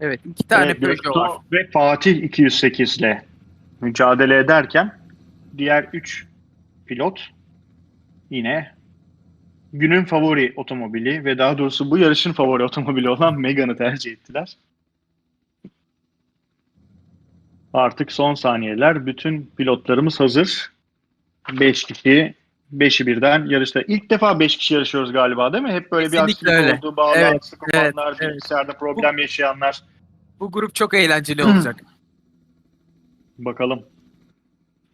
Evet iki tane Peugeot Göktuğ var. Ve Fatih 208 ile mücadele ederken diğer 3 pilot yine günün favori otomobili ve daha doğrusu bu yarışın favori otomobili olan Megane'ı tercih ettiler. Artık son saniyeler. Bütün pilotlarımız hazır. 5 kişi, 5'i birden yarışta. İlk defa 5 kişi yarışıyoruz galiba değil mi? Hep böyle Kesinlikle bir aksilik öyle. oldu. Bağlı Evet, aksilik evet, olanlar, evet. bilgisayarda problem yaşayanlar. Bu grup çok eğlenceli olacak. Bakalım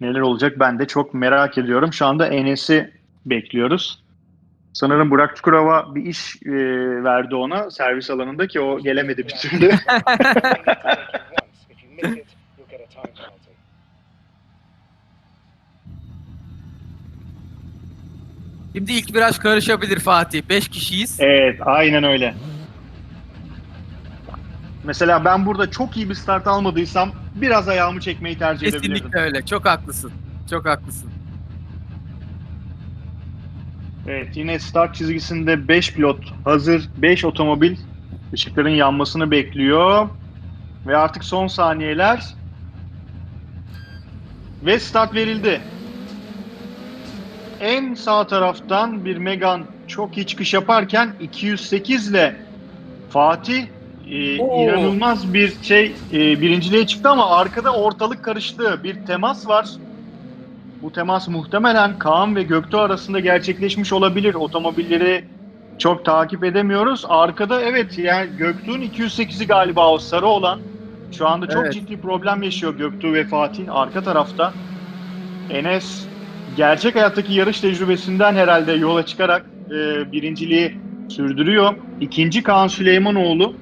neler olacak ben de çok merak ediyorum. Şu anda Enes'i bekliyoruz. Sanırım Burak Çukurova bir iş e, verdi ona servis alanında ki o gelemedi bir türlü. Şimdi ilk viraj karışabilir Fatih. 5 kişiyiz. evet aynen öyle. Mesela ben burada çok iyi bir start almadıysam biraz ayağımı çekmeyi tercih edebilirdim. Kesinlikle öyle. Çok haklısın. Çok haklısın. Evet yine start çizgisinde 5 pilot hazır. 5 otomobil ışıkların yanmasını bekliyor. Ve artık son saniyeler. Ve start verildi. En sağ taraftan bir Megan çok iyi çıkış yaparken 208 ile Fatih e, Oo. inanılmaz bir şey e, birinciliğe çıktı ama arkada ortalık karıştı. Bir temas var. Bu temas muhtemelen Kaan ve Göktuğ arasında gerçekleşmiş olabilir. Otomobilleri çok takip edemiyoruz. Arkada evet yani Göktuğ'un 208'i galiba o sarı olan. Şu anda çok Evet. ciddi problem yaşıyor Göktuğ ve Fatih'in arka tarafta. Enes gerçek hayattaki yarış tecrübesinden herhalde yola çıkarak e, birinciliği sürdürüyor. İkinci Kaan Süleymanoğlu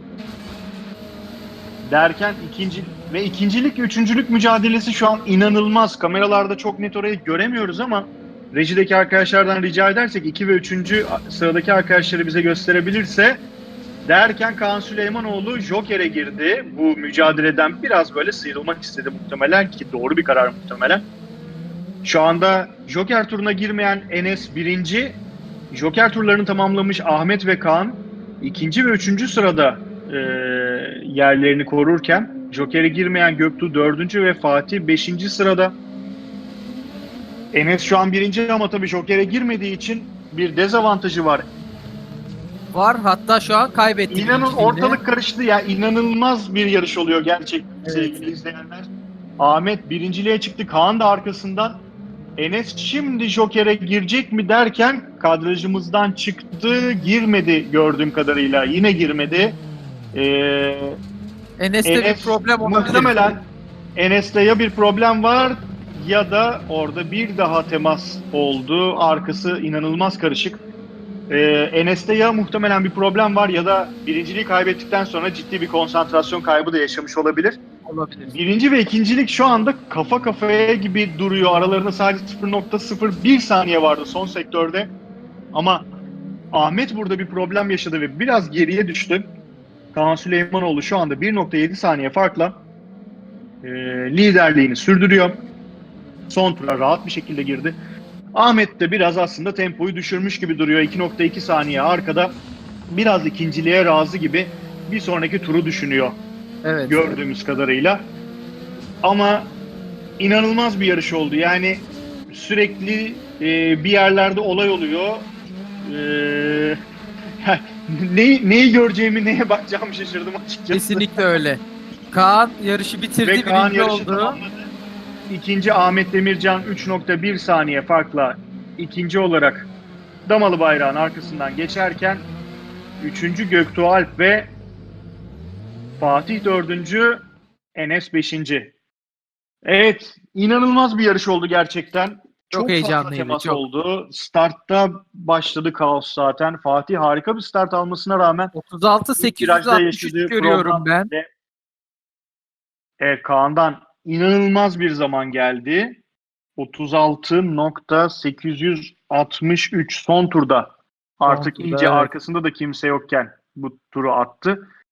derken ikinci ve ikincilik üçüncülük mücadelesi şu an inanılmaz. Kameralarda çok net orayı göremiyoruz ama rejideki arkadaşlardan rica edersek 2 ve 3. sıradaki arkadaşları bize gösterebilirse derken Kaan Süleymanoğlu Joker'e girdi. Bu mücadeleden biraz böyle sıyrılmak istedi muhtemelen ki doğru bir karar muhtemelen. Şu anda Joker turuna girmeyen Enes birinci, Joker turlarını tamamlamış Ahmet ve Kaan ikinci ve üçüncü sırada e, yerlerini korurken Joker'e girmeyen Göktuğ dördüncü ve Fatih beşinci sırada. Enes şu an birinci ama tabii Joker'e girmediği için bir dezavantajı var. Var hatta şu an kaybetti. İnanın ortalık karıştı ya inanılmaz bir yarış oluyor gerçek Evet. sevgili izleyenler. Ahmet birinciliğe çıktı Kaan da arkasından. Enes şimdi Joker'e girecek mi derken kadrajımızdan çıktı girmedi gördüğüm kadarıyla yine girmedi. Ee, Enes'te bir Enes problem olabilir. muhtemelen Enes'te ya bir problem var ya da orada bir daha temas oldu. Arkası inanılmaz karışık. Ee, Enes'te ya muhtemelen bir problem var ya da birinciliği kaybettikten sonra ciddi bir konsantrasyon kaybı da yaşamış olabilir. Olabilir. Birinci ve ikincilik şu anda kafa kafaya gibi duruyor. Aralarında sadece 0.01 saniye vardı son sektörde. Ama Ahmet burada bir problem yaşadı ve biraz geriye düştü. Kaan Süleymanoğlu şu anda 1.7 saniye farkla e, liderliğini sürdürüyor. Son tura rahat bir şekilde girdi. Ahmet de biraz aslında tempoyu düşürmüş gibi duruyor. 2.2 saniye arkada. Biraz ikinciliğe razı gibi bir sonraki turu düşünüyor Evet. gördüğümüz kadarıyla. Ama inanılmaz bir yarış oldu. Yani sürekli e, bir yerlerde olay oluyor. E, neyi, neyi göreceğimi, neye bakacağımı şaşırdım açıkçası. Kesinlikle öyle. Kaan yarışı bitirdi, Ve Kaan birinci yarışı oldu. tamamladı. İkinci Ahmet Demircan 3.1 saniye farkla ikinci olarak Damalı bayrağın arkasından geçerken üçüncü Göktuğ Alp ve Fatih dördüncü, Enes beşinci. Evet, inanılmaz bir yarış oldu gerçekten. Çok fazla heyecanlıydı, temas çok. oldu. Startta başladı kaos zaten. Fatih harika bir start almasına rağmen 36 virajda 863 yaşadığı görüyorum ben. ve- Evet Kaan'dan inanılmaz bir zaman geldi. 36.863 son turda. Artık turda, iyice evet. arkasında da kimse yokken bu turu attı.